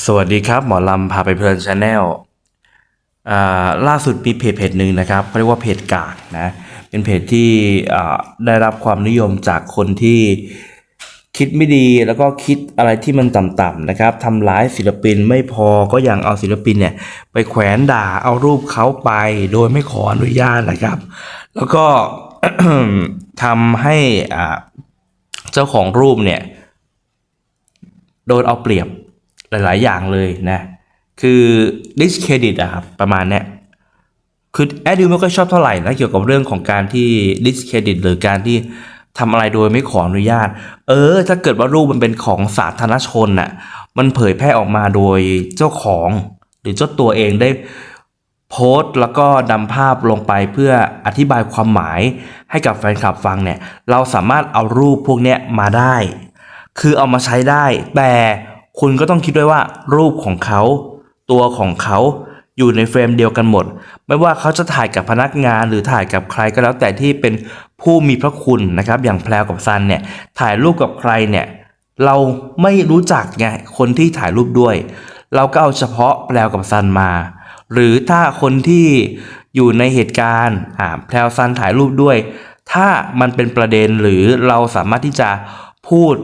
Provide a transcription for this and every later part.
สวัสดีครับ หมอลำพาไปเพลินชาแนลล่าสุดมีเพจเพจหนึ่งนะครับเขาเรียกว่าเพจกากนะ เป็นเพจที่ได้รับความนิยมจากคนที่คิดไม่ดีแล้วก็คิดอะไรที่มันต่ำๆนะครับทำร้ายศิลปินไม่พอก็ยังเอาศิลปินเนี่ยไปแขวนด่าเอารูปเขาไปโดยไม่ขออนุญาตนะครับ แล้วก็ทำให้เจ้าของรูปเนี่ยโดนเอาเปรียบ หลาย ๆ อย่างเลยนะ คือ discredit อะครับประมาณเนี้ยคือแอดดิวไม่ค่อยชอบเท่าไหร่นะเกี่ยวกับเรื่องของการที่ discredit หรือการที่ทำอะไรโดยไม่ขออนุญาต เออ ถ้าเกิดว่ารูปมันเป็นของสาธารณชนน่ะ มันเผยแพร่ออกมาโดยเจ้าของ หรือเจ้าตัวเองได้โพสต์แล้วก็นำภาพลงไปเพื่ออธิบายความหมายให้กับแฟนคลับฟังเนี่ย เราสามารถเอารูปพวกเนี้ยมาได้ คือเอามาใช้ได้ แต่ คุณก็ต้องคิดด้วยว่ารูปของเขา ตัวของเขาอยู่ในเฟรมเดียวกันหมด ไม่ว่าเขาจะถ่ายกับพนักงานหรือถ่ายกับใครก็แล้วแต่ที่เป็นผู้มีพระคุณนะครับ อย่างแพลวกับซันเนี่ยถ่ายรูปกับใครเนี่ยเราไม่รู้จักไงคนที่ถ่ายรูปด้วย เราก็เอาเฉพาะแพลวกับซันมา หรือถ้าคนที่อยู่ในเหตุการณ์อ่าแพลวซันถ่ายรูปด้วย ถ้ามันเป็นประเด็นหรือเราสามารถที่จะพูด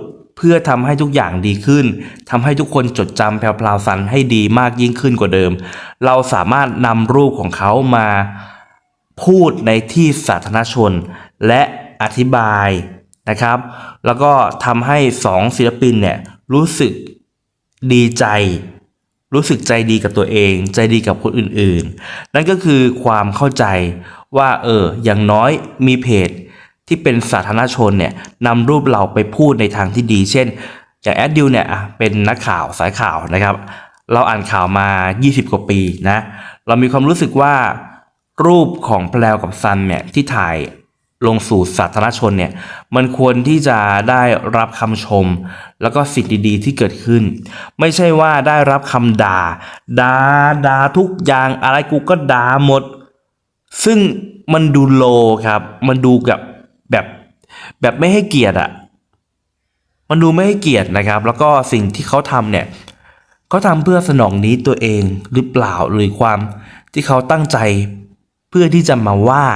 เพื่อทำให้ทุกอย่างดีขึ้นทำให้ทุกคนจดจำแพลวพลาวซันให้ดีมากยิ่งขึ้นกว่าเดิม เราสามารถนำรูปของเขามาพูดในที่สาธารณชน และอธิบายนะครับ แล้วก็ทำให้สองศิลปินเนี่ยรู้สึกดีใจ รู้สึกใจดีกับตัวเอง ใจดีกับคนอื่นๆ นั่นก็คือความเข้าใจว่าเอออย่างน้อยมีเพจ ที่เป็นสาธารณชนเนี่ยนำรูปเราไปพูดในทางที่ดี เช่น อย่างแอดดิวเนี่ยเป็นนักข่าวสายข่าวนะครับ เราอ่านข่าวมา 20 กว่าปีนะ เรามีความรู้สึกว่ารูปของแพลวกับซันเนี่ยที่ถ่ายลงสู่สาธารณชนเนี่ยมันควรที่จะได้รับคำชม แล้วก็สิ่งดีๆที่เกิดขึ้น ไม่ใช่ว่าได้รับคำด่าด่าด่าทุกอย่างอะไรกูก็ด่าหมด ซึ่งมันดูโลครับ มันดูกับ แบบแบบไม่ให้เกียรติอะมันดูไม่ให้เกียรตินะครับ แล้วก็สิ่งที่เขาทำเนี่ยเขาทำเพื่อสนองนี้ตัวเองหรือเปล่าหรือความที่เขาตั้งใจเพื่อที่จะมาว่า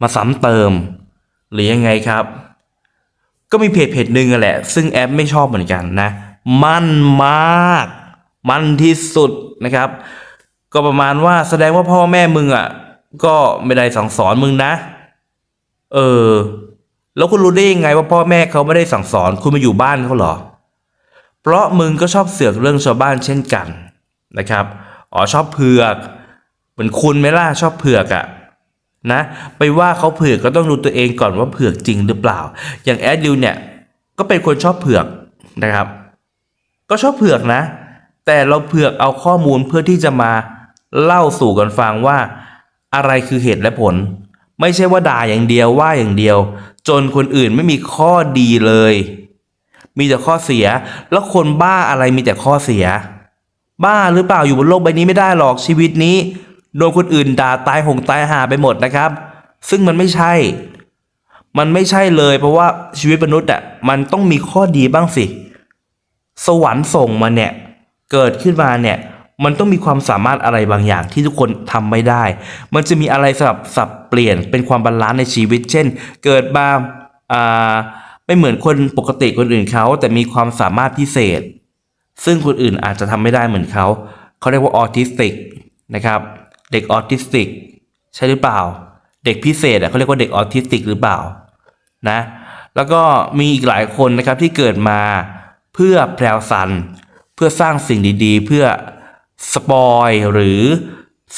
มาซ้ำเติม หรือยังไงครับ ก็มีเพจเพจหนึ่งอะแหละ ซึ่งแอปไม่ชอบเหมือนกันนะ มันมาก มันที่สุดนะครับ ก็ประมาณว่าแสดงว่าพ่อแม่มึงอะ ก็ไม่ได้สั่งสอนมึงนะ เออ แล้วคุณรู้ได้ยังไงว่าพ่อแม่เขาไม่ได้สั่งสอน คุณมาอยู่บ้านเขาเหรอ เพราะมึงก็ชอบเสือกเรื่องชาวบ้านเช่นกันนะครับอ๋อชอบเผือก เหมือนคุณไหมล่ะชอบเผือกอะ่ะนะ ไปว่าเขาเผือกก็ต้องดูตัวเองก่อนว่าเผือกจริงหรือเปล่า อย่างแอดดิวเนี่ยก็เป็นคนชอบเผือกนะครับ ก็ชอบเผือกนะ แต่เราเผือกเอาข้อมูลเพื่อที่จะมาเล่าสู่กันฟังว่า อะไรคือเหตุและผล ไม่ใช่ว่าด่าอย่างเดียวว่าอย่างเดียว จนคนอื่นไม่มีข้อดีเลย มีแต่ข้อเสีย แล้วคนบ้าอะไรมีแต่ข้อเสีย บ้าหรือเปล่าอยู่บนโลกใบนี้ไม่ได้หรอกชีวิตนี้ โดนคนอื่นด่าตายหงตายหาไปหมดนะครับ ซึ่งมันไม่ใช่ มันไม่ใช่เลย เพราะว่าชีวิตมนุษย์อะมันต้องมีข้อดีบ้างสิ สวรรค์ส่งมาเนี่ย เกิดขึ้นมาเนี่ย มันต้องมีความสามารถอะไรบางอย่างที่ทุกคนทำไม่ได้ มันจะมีอะไรสลับสับเปลี่ยนเป็นความบาลานซ์ในชีวิต เช่น เกิดมาอ่าไม่เหมือนคนปกติคนอื่นเขาแต่มีความสามารถพิเศษ ซึ่งคนอื่นอาจจะทำไม่ได้เหมือนเขาเขาเรียกว่าออทิสติกนะครับ เด็กออทิสติกใช่หรือเปล่า เด็กพิเศษอะเขาเรียกว่าเด็กออทิสติกหรือเปล่านะแล้วก็มีอีกหลายคนนะครับที่เกิดมาเพื่อแพรวสัน เพื่อสร้างสิ่งดีๆ เพื่อ สปอยหรือ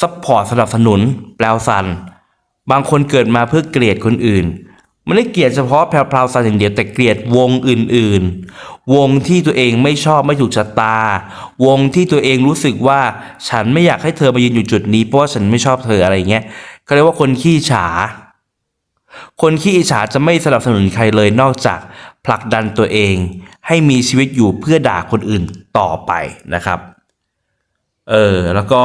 ซัพพอร์ตสนับสนุนแพรวสัน บางคนเกิดมาเพื่อเกลียดคนอื่นไม่ได้เกลียดเฉพาะแพรวาวซันอย่างเดียวแต่เกลียดวงอื่นๆ วงที่ตัวเองไม่ชอบไม่ถูกชะตา วงที่ตัวเองรู้สึกว่าฉันไม่อยากให้เธอมายืนอยู่จุดนี้เพราะว่าฉันไม่ชอบเธออะไรเงี้ยเขาเรียกว่าคนขี้ฉา คนขี้อิจฉาจะไม่สนับสนุนใครเลยนอกจากผลักดันตัวเอง ให้มีชีวิตอยู่เพื่อด่าคนอื่นต่อไปนะครับ เออแล้วก็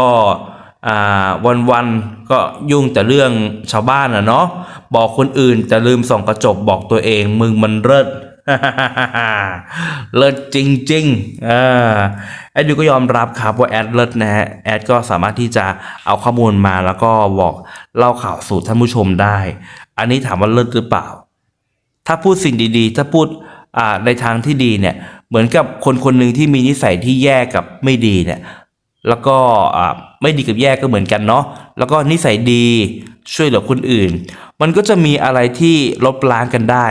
อ่าวันๆก็ยุ่งแต่เรื่องชาวบ้านอะเนาะบอกคนอื่นแต่ลืมส่องกระจกบอกตัวเองมึงมันเลิศเลิศจริงๆอ่าแอดดิวก็ยอมรับครับว่าแอดเลิศนะฮะแอดก็สามารถที่จะเอาข้อมูลมาแล้วก็บอกเล่าข่าวสู่ท่านผู้ชมได้ อันนี้ถามว่าเลิศหรือเปล่า ถ้าพูดสิ่งดีๆ ถ้าพูดอ่าในทางที่ดีเนี่ย เหมือนกับคนคนหนึ่งที่มีนิสัยที่แย่กับไม่ดีเนี่ย แล้วก็ไม่ดีกับแย่ก็เหมือนกันเนาะแล้วก็นิสัยดีช่วยเหลือคนอื่น มันก็จะมีอะไรที่ลบล้างกันได้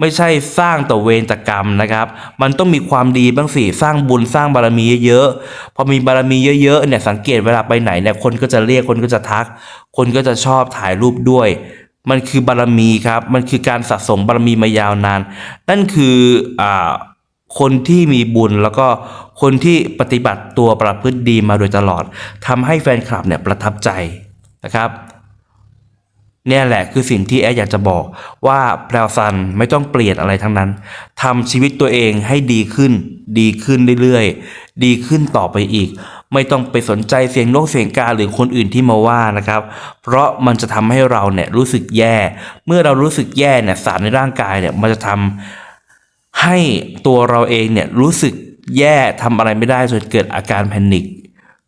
ไม่ใช่สร้างแต่เวรแต่กรรมนะครับ มันต้องมีความดีบ้างสิสร้างบุญสร้างบารมีเยอะๆพอมีบารมีเยอะๆเนี่ยสังเกตเวลาไปไหนเนี่ยคนก็จะเรียกคนก็จะทัก คนก็จะชอบถ่ายรูปด้วย มันคือบารมีครับ มันคือการสะสมบารมีมายาวนาน นั่นคืออ่า คนที่มีบุญแล้วก็คนที่ปฏิบัติตัวประพฤติดีมาโดยตลอดทำให้แฟนคลับเนี่ยประทับใจนะครับเนี่ยแหละคือสิ่งที่แอดอยากจะบอกว่าแพรวซันไม่ต้องเปลี่ยนอะไรทั้งนั้นทำชีวิตตัวเองให้ดีขึ้น ดีขึ้นเรื่อยๆ ดีขึ้นต่อไปอีก ไม่ต้องไปสนใจเสียงนกเสียงกาหรือคนอื่นที่มาว่านะครับ เพราะมันจะทำให้เราเนี่ยรู้สึกแย่ เมื่อเรารู้สึกแย่เนี่ยสารในร่างกายเนี่ยมันจะทำ ให้ตัวเราเองเนี่ยรู้สึกแย่ทำอะไรไม่ได้จนเกิดอาการแพนิค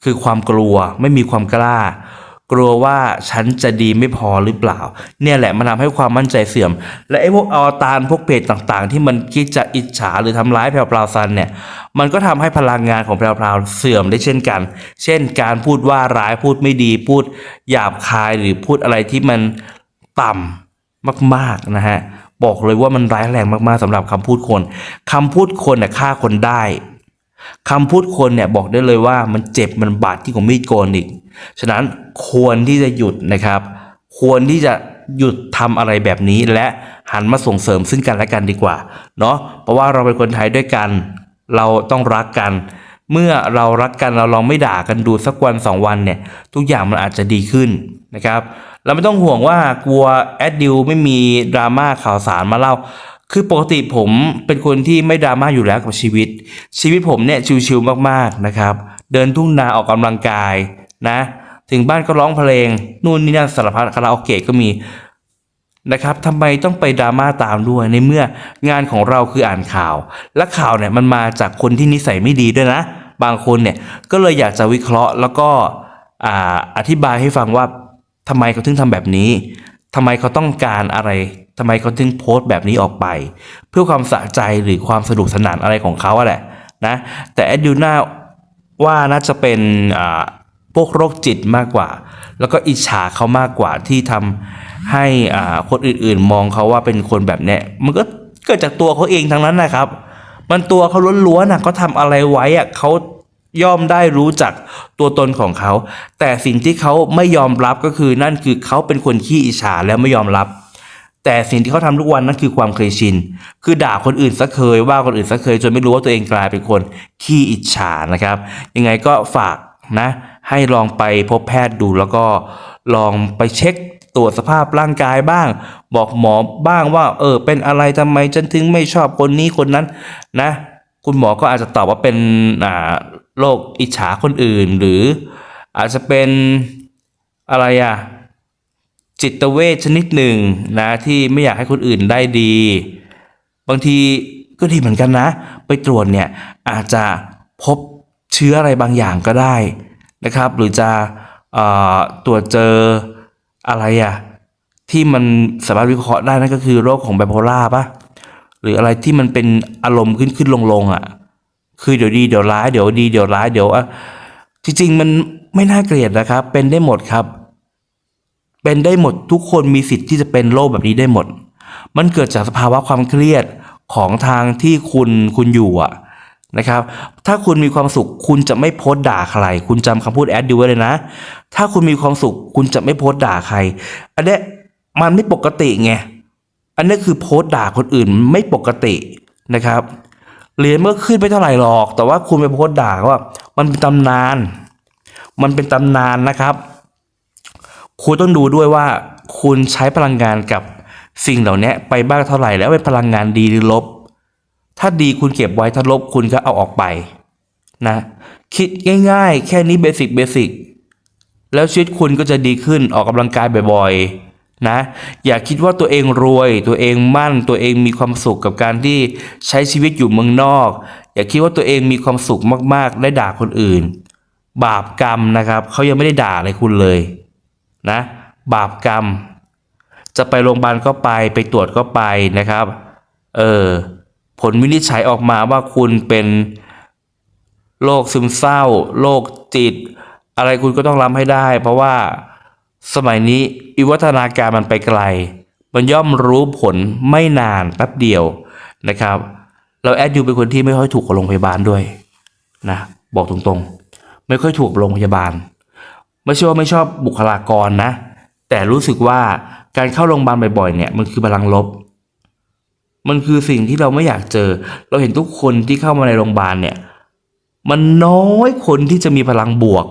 คือความกลัวไม่มีความกล้า กลัวว่าฉันจะดีไม่พอหรือเปล่า เนี่ยแหละมันทำให้ความมั่นใจเสื่อม และไอ้พวกอวตารพวกเพจต่างๆ ที่มันคิดจะอิจฉาหรือทำร้ายแพรวพราวซันเนี่ยมันก็ทำให้พลังงานของแพรวพราวเสื่อมได้เช่นกัน เช่น การพูดว่าร้ายพูดไม่ดีพูดหยาบคายหรือพูดอะไรที่มันต่ำมากๆนะฮะ บอกเลยว่ามันร้ายแรงมากๆสำหรับคำพูดคนคำพูดคนน่ะฆ่าคนได้คำพูดคนเนี่ยบอกได้เลยว่ามันเจ็บมันบาดที่ของมีดโกนอีก ฉะนั้นควรที่จะหยุดนะครับ ควรที่จะหยุดทำอะไรแบบนี้และหันมาส่งเสริมซึ่งกันและกันดีกว่าเนาะเพราะว่าเราเป็นคนไทยด้วยกัน เราต้องรักกัน เมื่อเรารักกันเราลองไม่ด่ากันดูสักวันสองวันเนี่ย ทุกอย่างมันอาจจะดีขึ้นนะครับ เราไม่ต้องห่วงว่ากลัวแอดดิวไม่มีดราม่าข่าวสารมาเล่า คือปกติผมเป็นคนที่ไม่ดราม่าอยู่แล้วกับชีวิต ชีวิตผมเนี่ยชิวๆมากๆนะครับ เดินทุ่งนาออกกำลังกายนะ ถึงบ้านก็ร้องเพลง นู่นนี่นั่นสารพัดคาราโอเกะก็มีนะครับทำไมต้องไปดราม่าตามด้วยในเมื่องานของเราคืออ่านข่าว และข่าวเนี่ยมันมาจากคนที่นิสัยไม่ดีด้วยนะ บางคนเนี่ยก็เลยอยากจะวิเคราะห์แล้วก็ออธิบายให้ฟังว่า ทำไมเขาถึงทำแบบนี้ทำไมเขาต้องการอะไรทำไมเขาถึงโพสต์แบบนี้ออกไป เพื่อความสะใจหรือความสนุกสนานอะไรของเขาอะแหละนะแต่แอดดิวน่าว่าน่าจะเป็นพวกโรคจิตมากกว่า แล้วก็อิจฉาเขามากกว่าที่ทำให้คนอื่นๆ มองเขาว่าเป็นคนแบบเนี้ยมันก็เกิดจากตัวเขาเองทั้งนั้นนะครับ มันตัวเขาล้วนๆนะเขาทำอะไรไว้อะเขา ย่อมได้รู้จักตัวตนของเขา แต่สิ่งที่เขาไม่ยอมรับก็คือนั่นคือเขาเป็นคนขี้อิจฉาแล้วไม่ยอมรับ แต่สิ่งที่เขาทำทุกวันนั่นคือความเคยชิน คือด่าคนอื่นสักเคยว่าคนอื่นสักเคย จนไม่รู้ว่าตัวเองกลายเป็นคนขี้อิจฉานะครับ ยังไงก็ฝากนะ ให้ลองไปพบแพทย์ดูแล้วก็ลองไปเช็คตรวจสภาพร่างกายบ้าง บอกหมอบ้างว่า เออ เป็นอะไรทำไมฉันถึงไม่ชอบคนนี้คนนั้นนะ คุณหมอก็อาจจะตอบว่าเป็นอ่า โรคอิจฉาคนอื่น หรืออาจจะเป็นอะไรอะจิตเวชชนิดหนึ่งนะที่ไม่อยากให้คนอื่นได้ดี บางทีก็ดีเหมือนกันนะ ไปตรวจเนี่ยอาจจะพบเชื้ออะไรบางอย่างก็ได้นะครับ หรือจะตรวจเจออะไรอะที่มันสามารถวิเคราะห์ได้นั่นก็คือโรคของไบโพล่าปะหรืออะไรที่มันเป็นอารมณ์ขึ้นขึ้นลงลงอะ คือเดี๋ยวดีเดี๋ยวร้ายเดี๋ยวดีเดี๋ยวร้ายเดี๋ยวอะจริงๆมันไม่น่าเกลียดนะครับ เป็นได้หมดครับ เป็นได้หมดทุกคนมีสิทธิ์ที่จะเป็นโรคแบบนี้ได้หมด มันเกิดจากสภาวะความเครียดของทางที่คุณคุณอยู่อะนะครับ ถ้าคุณมีความสุขคุณจะไม่โพสต์ด่าใคร คุณจำคำพูดแอดดูไว้เลยนะ ถ้าคุณมีความสุขคุณจะไม่โพสต์ด่าใคร อันนี้มันไม่ปกติไง อันนี้คือโพสต์ด่าคนอื่นไม่ปกตินะครับ เหรียญเมื่อขึ้นไม่เท่าไหร่หรอก แต่ว่าคุณไปโพสต์ด่าว่า มันเป็นตำนาน มันเป็นตำนานนะครับ คุณต้องดูด้วยว่า คุณใช้พลังงานกับสิ่งเหล่านี้ไปบ้างเท่าไหร่ แล้วเป็นพลังงานดีหรือลบ ถ้าดีคุณเก็บไว้ถ้าลบคุณก็เอาออกไปนะคิดง่ายๆ แค่นี้เบสิกเบสิกแล้วชีวิตคุณก็จะดีขึ้นออกกำลังกายบ่อยๆ นะอย่าคิดว่าตัวเองรวย ตัวเองมั่น ตัวเองมีความสุขกับการที่ใช้ชีวิตอยู่เมืองนอก อย่าคิดว่าตัวเองมีความสุขมากๆ ได้ด่าคนอื่น บาปกรรมนะครับเขายังไม่ได้ด่าอะไรคุณเลยนะ บาปกรรม จะไปโรงพยาบาลก็ไปไปตรวจก็ไปนะครับ เออผลวินิจฉัยออกมาว่าคุณเป็นโรคซึมเศร้าโรคจิต อะไรคุณก็ต้องรับให้ได้ เพราะว่า สมัยนี้วิวัฒนาการมันไปไกล มันย่อมรู้ผลไม่นานแป๊บเดียวนะครับ เราแอดยูเป็นคนที่ไม่ค่อยถูกกับโรงพยาบาลด้วยนะบอกตรงๆ ไม่ค่อยถูกโรงพยาบาล ไม่ใช่ว่าไม่ชอบบุคลากรนะ แต่รู้สึกว่าการเข้าโรงพยาบาลบ่อยๆเนี่ยมันคือพลังลบ มันคือสิ่งที่เราไม่อยากเจอ เราเห็นทุกคนที่เข้ามาในโรงพยาบาลเนี่ย มันน้อยคนที่จะมีพลังบวก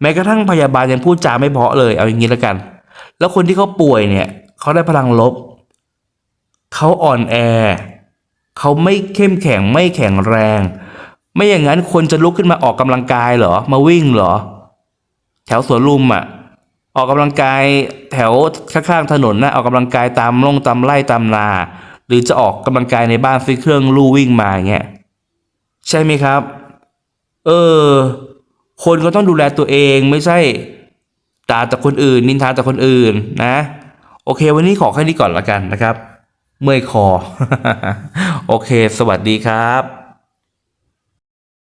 แม้กระทั่งพยาบาลยังพูดจาไม่เพาะเลย เอาอย่างนี้แล้วกัน แล้วคนที่เขาป่วยเนี่ยเขาได้พลังลบ เขาอ่อนแอ เขาไม่เข้มแข็งไม่แข็งแรง ไม่อย่างนั้นคนจะลุกขึ้นมาออกกำลังกายเหรอ มาวิ่งเหรอ แถวสวนลุมอะ ออกกำลังกายแถวข้างๆถนนนะออกกำลังกายตามลงตามไร่ตามนา หรือจะออกกำลังกายในบ้านซื้อเครื่องลู่วิ่งมาเงี้ยใช่ไหมครับ เออ คนก็ต้องดูแลตัวเองไม่ใช่ด่าแต่คนอื่น นินทาแต่คนอื่นนะ โอเค วันนี้ขอแค่นี้ก่อนละกันนะครับ เมื่อยคอ โอเค สวัสดีครับ